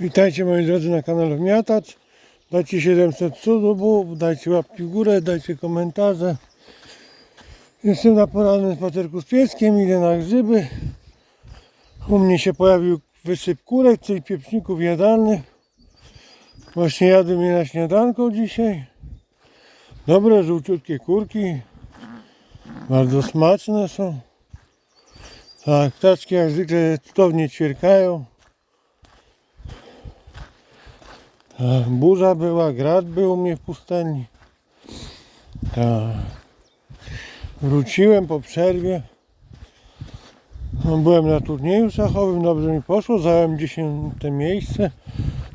Witajcie moi drodzy na kanale Wmiatacz. Dajcie 700 subów, dajcie łapki w górę, dajcie komentarze. Jestem na porannym spacerku z pieskiem, idę na grzyby. U mnie się pojawił wysyp kurek, czyli pieprzników jadalnych. Właśnie jadłem je na śniadanko dzisiaj. Dobre, żółciutkie kurki. Bardzo smaczne są. Tak, ptaczki jak zwykle cudownie ćwierkają. Tak, burza była, grad był u mnie w pustelni. Tak. Wróciłem po przerwie. No, Byłem na turnieju szachowym, dobrze mi poszło, zająłem 10 miejsce,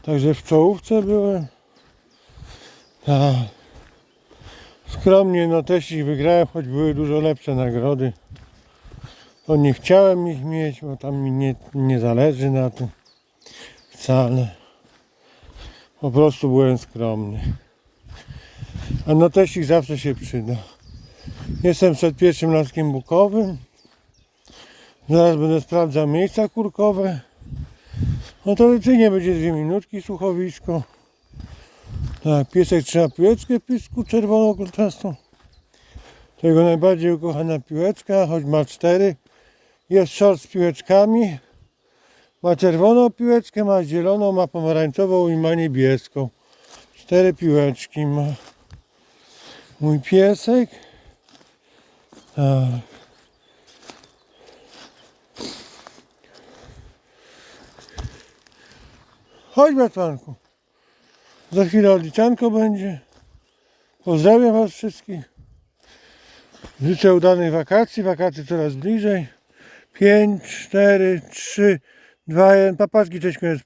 także w czołówce byłem. Skromnie no też ich wygrałem, choć były dużo lepsze nagrody. To nie chciałem ich mieć, bo tam mi nie, nie zależy na tym wcale. Po prostu byłem skromny. A no też ich zawsze się przyda. Jestem przed pierwszym laskiem bukowym. Zaraz będę sprawdzał miejsca kurkowe. No tradycyjnie będzie dwie minutki słuchowisko. Tak, piesek trzyma piłeczkę pisku czerwoną kolczastą. To jego najbardziej ukochana piłeczka, choć ma cztery. Jest short z piłeczkami. Ma czerwoną piłeczkę, ma zieloną, ma pomarańczową i ma niebieską. Cztery piłeczki ma. Mój piesek. Tak. Chodź Batmanku. Za chwilę odliczanko będzie. Pozdrawiam Was wszystkich. Życzę udanych wakacji. Wakacje coraz bliżej. 5, 4, 3, 2, 1. Papaczki, cześć, koniec.